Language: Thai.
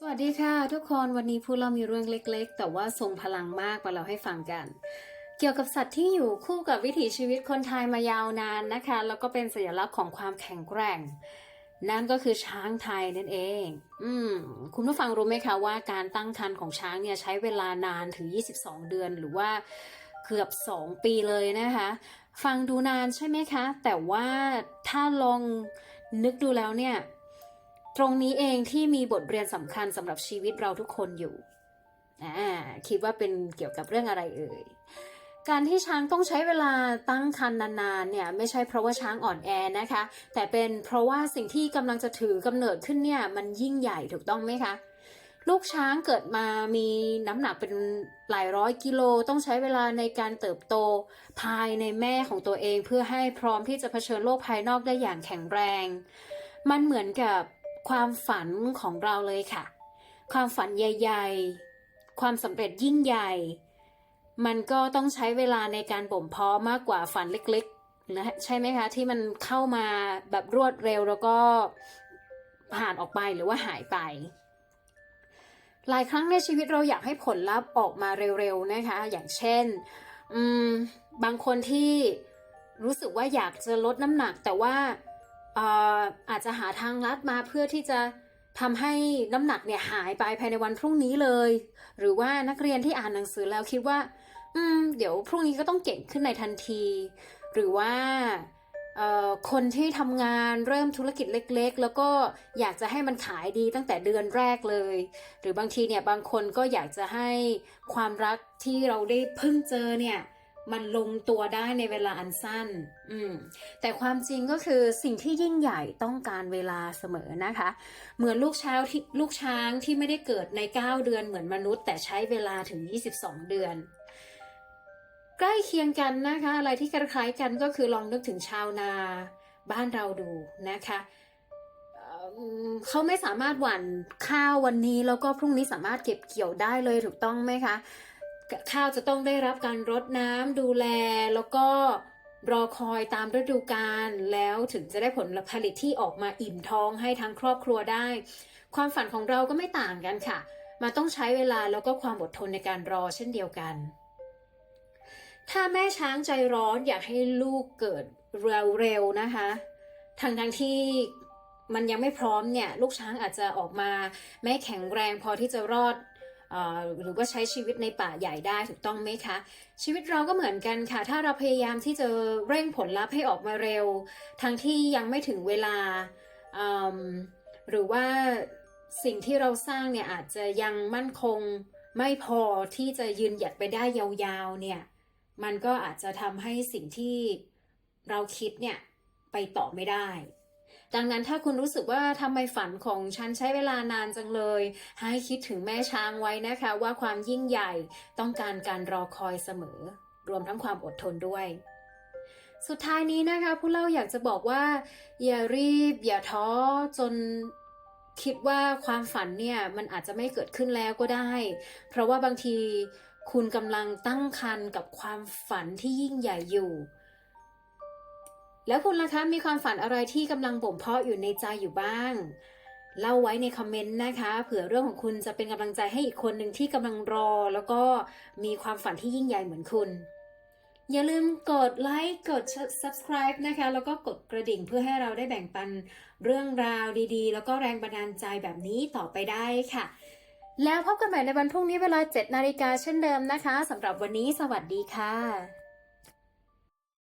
สวัสดีค่ะ ทุกคนวันนี้พูดเรามีเรื่องเล็กๆ แต่ว่าทรงพลังมากมาเราให้ฟังกัน เกี่ยวกับสัตว์ที่อยู่คู่กับวิถีชีวิตคนไทยมายาวนานนะคะ แล้วก็เป็นสัญลักษณ์ของความแข็งแกร่ง นั่นก็คือช้างไทยนั่นเอง อืมคุณผู้ฟังรู้ไหมคะว่าการตั้งครรภ์ของช้างเนี่ยใช้เวลานานถึง 22 เดือนหรือว่าเกือบ 2 ปีเลยนะคะ ฟังดูนานใช่ไหมคะ แต่ว่าถ้าลองนึกดูแล้วเนี่ย ตรงนี้เองที่มีบทเรียนสำคัญสำหรับชีวิตเราทุกคนอยู่อ่าคิดว่าเป็นเกี่ยวกับเรื่องอะไรเอ่ยการที่ช้างต้องใช้เวลาตั้งครรภ์นานๆเนี่ยไม่ใช่เพราะว่าช้างอ่อนแอนะคะ แต่เป็นเพราะว่าสิ่งที่กำลังจะถือกำเนิดขึ้นเนี่ยมันยิ่งใหญ่ถูกต้องไหมคะลูกช้างเกิดมามีน้ำหนักเป็นหลายร้อยกิโลต้องใช้เวลาในการเติบโตภายในแม่ของตัวเองเพื่อให้พร้อมที่จะเผชิญโลกภายนอกได้อย่างแข็งแรง มันเหมือนกับ ความฝันของเราเลยค่ะ ความฝันใหญ่ ๆ ความสำเร็จยิ่งใหญ่ มันก็ต้องใช้เวลาในการบ่มเพาะมากกว่าฝันเล็กๆนะใช่ไหมคะ ที่มันเข้ามาแบบรวดเร็วแล้วก็ผ่านออกไปหรือว่าหายไป หลายครั้งในชีวิตเราอยากให้ผลลัพธ์ออกมาเร็วๆนะคะ อย่างเช่นบางคนที่รู้สึกว่าอยากจะลดน้ำหนักแต่ว่า อาจจะหาทางลัดมาเพื่อที่จะทำให้น้ำหนักเนี่ยหายไปภายในวันพรุ่งนี้เลย หรือว่านักเรียนที่อ่านหนังสือแล้วคิดว่า อืม เดี๋ยวพรุ่งนี้ก็ต้องเก่งขึ้นในทันที หรือว่าคนที่ทำงานเริ่มธุรกิจเล็ก ๆ แล้วก็อยากจะให้มันขายดีตั้งแต่เดือนแรกเลย หรือบางทีเนี่ยบางคนก็อยากจะให้ความรักที่เราได้เพิ่งเจอเนี่ย มันลงตัวได้ในเวลาอันสั้น อืม แต่ความจริงก็คือสิ่งที่ยิ่งใหญ่ต้องการเวลาเสมอนะคะ เหมือนลูกช้างที่ลูกช้างที่ไม่ได้เกิดใน 9 เดือนเหมือนมนุษย์ แต่ใช้เวลาถึง 22 เดือน ใกล้เคียงกันนะคะ อะไรที่คล้ายกันก็คือลองนึกถึงชาวนาบ้านเราดูนะคะเอิ่มเขาไม่สามารถหว่านข้าววันนี้แล้วก็พรุ่งนี้สามารถเก็บเกี่ยวได้เลยถูกต้องไหมคะ ข้าวจะต้องได้รับการรดน้ำดูแล แล้วก็รอคอยตามฤดูกาลแล้วถึงจะได้ผลผลิตที่ออกมาอิ่มท้องให้ทั้งครอบครัวได้ ความฝันของเราก็ไม่ต่างกันค่ะมันต้องใช้เวลาแล้วก็ความอดทนในการรอเช่นเดียวกัน ถ้าแม่ช้างใจร้อนอยากให้ลูกเกิดเร็วๆนะคะทางทางที่มันยังไม่พร้อมเนี่ย ลูกช้างอาจจะออกมา ไม่แข็งแรงพอที่จะรอด หรือว่าใช้ชีวิตในป่าใหญ่ได้ถูกต้องไหมคะ ชีวิตเราก็เหมือนกันค่ะ ถ้าเราพยายามที่จะเร่งผลลัพธ์ให้ออกมาเร็ว ทั้งที่ยังไม่ถึงเวลา หรือว่าสิ่งที่เราสร้างเนี่ยอาจจะยังมั่นคงไม่พอที่จะยืนหยัดไปได้ยาวๆเนี่ยมันก็อาจจะทำให้สิ่งที่เราคิดเนี่ยไปต่อไม่ได้ ดังนั้นถ้าคุณรู้สึกว่าทำไมฝันของฉันใช้เวลานานจังเลย ให้คิดถึงแม่ช้างไว้นะคะ ว่าความยิ่งใหญ่ต้องการการรอคอยเสมอ รวมทั้งความอดทนด้วยสุดท้ายนี้นะคะ ผู้เล่าอยากจะบอกว่า อย่ารีบ อย่าท้อจนคิดว่าความฝันเนี่ย มันอาจจะไม่เกิดขึ้นแล้วก็ได้ เพราะว่าบางทีคุณกำลังตั้งคันกับความฝันที่ยิ่งใหญ่อยู่ แล้วคุณล่ะคะมีความฝันอะไรที่กำลังบ่มเพาะอยู่ในใจอยู่บ้าง เล่าไว้ในคอมเมนต์นะคะ เผื่อเรื่องของคุณจะเป็นกำลังใจให้อีกคนหนึ่งที่กำลังรอ แล้วก็มีความฝันที่ยิ่งใหญ่เหมือนคุณ อย่าลืมกดไลค์กด subscribe นะคะ แล้วก็กดกระดิ่งเพื่อให้เราได้แบ่งปันเรื่องราวดีๆ แล้วก็แรงบันดาลใจแบบนี้ต่อไปได้ค่ะ แล้วพบกันใหม่ในวันพรุ่งนี้เวลา 7 นาฬิกาเช่นเดิมนะคะสำหรับวันนี้สวัสดีค่ะ